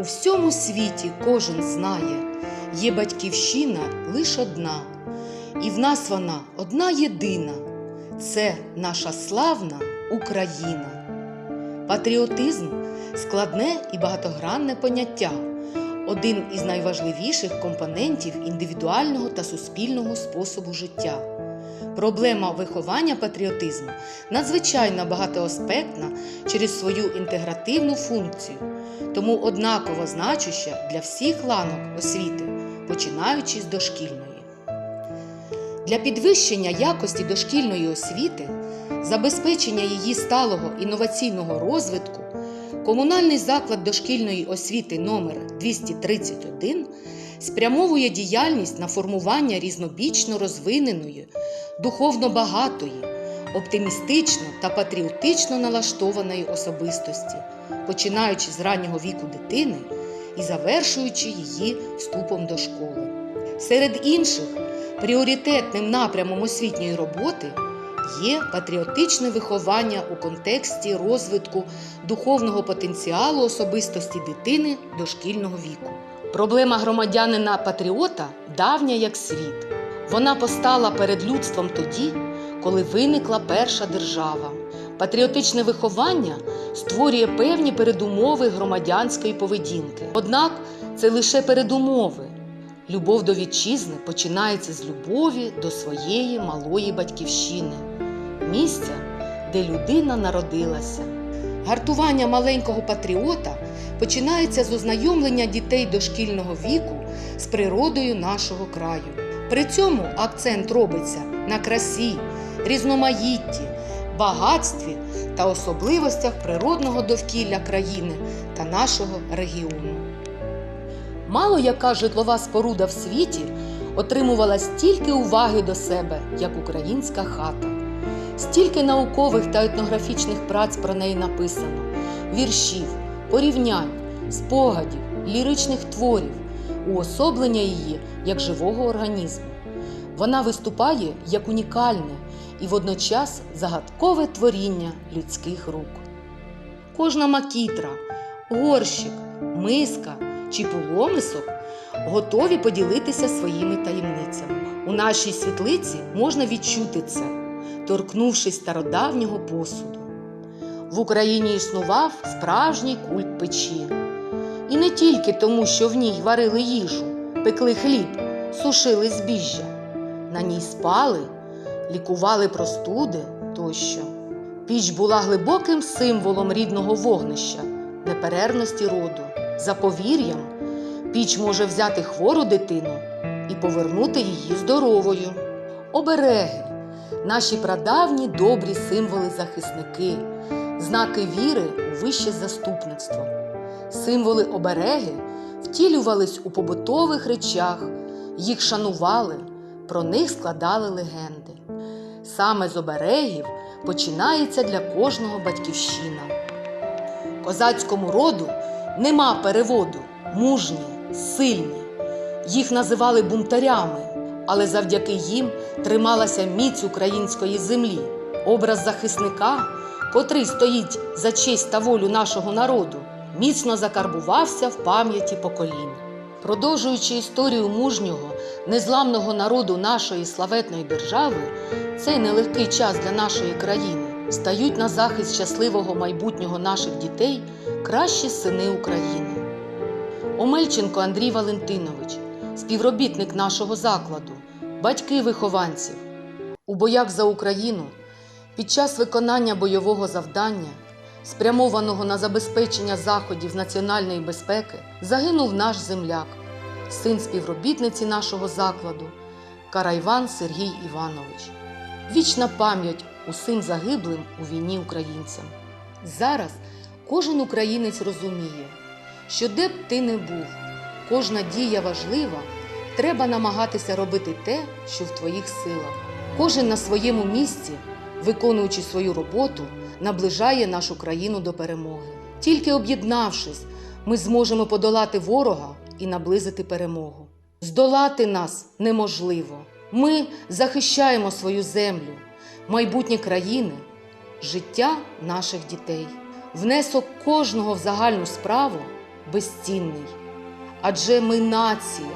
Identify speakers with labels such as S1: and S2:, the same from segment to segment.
S1: У всьому світі кожен знає, є батьківщина лише одна, і в нас вона одна єдина це наша славна Україна. Патріотизм складне і багатогранне поняття, один із найважливіших компонентів індивідуального та суспільного способу життя. Проблема виховання патріотизму надзвичайно багатоаспектна через свою інтегративну функцію, тому однаково значуща для всіх ланок освіти, починаючи з дошкільної. Для підвищення якості дошкільної освіти, забезпечення її сталого інноваційного розвитку, комунальний заклад дошкільної освіти номер 231 спрямовує діяльність на формування різнобічно розвиненої, духовно багатої, оптимістично та патріотично налаштованої особистості, починаючи з раннього віку дитини і завершуючи її вступом до школи. Серед інших пріоритетним напрямом освітньої роботи є патріотичне виховання у контексті розвитку духовного потенціалу особистості дитини дошкільного віку. Проблема громадянина патріота давня як світ. Вона постала перед людством тоді, коли виникла перша держава. Патріотичне виховання створює певні передумови громадянської поведінки. Однак це лише передумови. Любов до вітчизни починається з любові до своєї малої батьківщини, місця, де людина народилася. Гартування маленького патріота починається з ознайомлення дітей дошкільного віку з природою нашого краю. При цьому акцент робиться на красі, різноманітті, багатстві та особливостях природного довкілля країни та нашого регіону. Мало яка житлова споруда в світі отримувала стільки уваги до себе, як українська хата. Стільки наукових та етнографічних праць про неї написано: віршів, порівнянь, спогадів, ліричних творів, уособлення її як живого організму. Вона виступає як унікальне і водночас загадкове творіння людських рук. Кожна макітра, горщик, миска чи поломисок готові поділитися своїми таємницями. У нашій світлиці можна відчути це, торкнувшись стародавнього посуду. В Україні існував справжній культ печі. І не тільки тому, що в ній варили їжу, пекли хліб, сушили збіжжя. На ній спали, лікували простуди тощо. Піч була глибоким символом рідного вогнища, неперервності роду. За повір'ям, піч може взяти хвору дитину і повернути її здоровою. Обереги наші прадавні добрі символи-захисники, знаки віри у вище заступництво. Символи обереги втілювались у побутових речах, їх шанували, про них складали легенди. Саме з оберегів починається для кожного батьківщина. Козацькому роду нема переводу, мужні, сильні. Їх називали бунтарями, але завдяки їм трималася міць української землі. Образ захисника, котрий стоїть за честь та волю нашого народу, міцно закарбувався в пам'яті поколінь. Продовжуючи історію мужнього, незламного народу нашої славетної держави, цей нелегкий час для нашої країни стають на захист щасливого майбутнього наших дітей кращі сини України. Омельченко Андрій Валентинович, співробітник нашого закладу, батьки вихованців. У боях за Україну під час виконання бойового завдання, спрямованого на забезпечення заходів національної безпеки, загинув наш земляк, син співробітниці нашого закладу Карайван Сергій Іванович. Вічна пам'ять усім загиблим у війні українцям. Зараз кожен українець розуміє, що де б ти не був, кожна дія важлива, треба намагатися робити те, що в твоїх силах. Кожен на своєму місці, виконуючи свою роботу, наближає нашу країну до перемоги. Тільки об'єднавшись, ми зможемо подолати ворога і наблизити перемогу. Здолати нас неможливо. Ми захищаємо свою землю, майбутнє країни, життя наших дітей. Внесок кожного в загальну справу безцінний. Адже ми нація,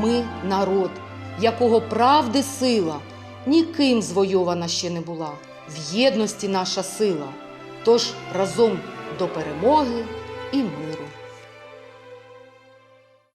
S1: ми народ, якого правди сила ніким звойована ще не була. В єдності наша сила. Тож разом до перемоги і миру.